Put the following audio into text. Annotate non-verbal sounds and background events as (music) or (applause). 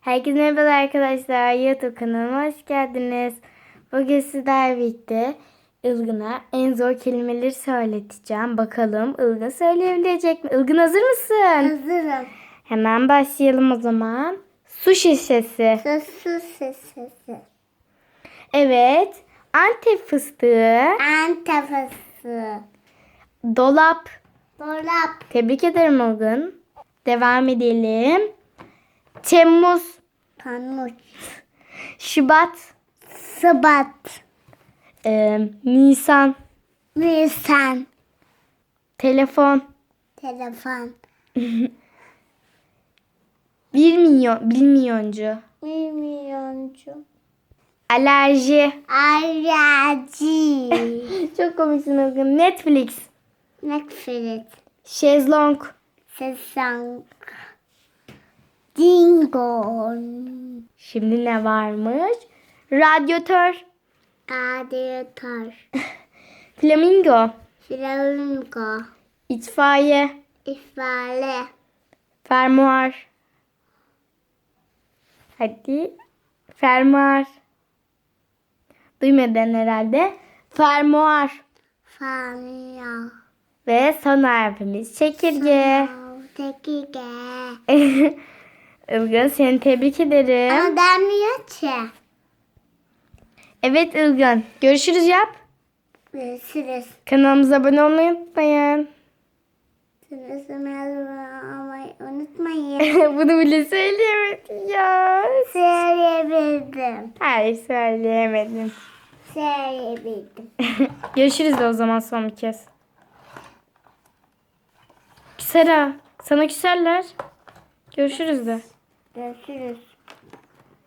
Herkese merhaba arkadaşlar. YouTube kanalıma hoş geldiniz. Bugün sizlerle birlikte Ilgın'a en zor kelimeleri söyleteceğim. Bakalım Ilgın söyleyebilecek mi? Ilgın hazır mısın? Hazırım. Hemen başlayalım o zaman. Su şişesi. Sosu sesi. Evet. Antep fıstığı. Antepası. Dolap. Dolap. Tebrik ederim Ilgın. Devam edelim. Temmuz. Pamuç. Şubat. Sıbat. Ee, Nisan. Nisan. Telefon. Telefon. (laughs) 1 milyon, 1 milyoncu. Bir milyoncu. Alerji. Aracı. (laughs) Çok komiksin Ilgın. Netflix. Netflix. Şezlong. Sesang. Dingon. Şimdi ne varmış? Radyatör. Radyatör. (laughs) Flamingo. Flamingo. İtfaiye. İfade. Fermuar. Hadi. Fermuar. Duymadın herhalde. Fermuar. Fanya. Ve son harfimiz çekirge. Tekike. (laughs) Ilgın seni tebrik ederim. Ama denmiyor ki. Evet Ilgın. Görüşürüz yap. Görüşürüz. Kanalımıza abone olmayı unutmayın. Unutmayın. (laughs) Bunu bile söyleyemedim ya. Söyleyebildim. Hayır söyleyemedim. Söyleyebildim. (laughs) Görüşürüz de o zaman son bir kez. Küsera. Sana küserler. Görüşürüz de. Görüşürüz.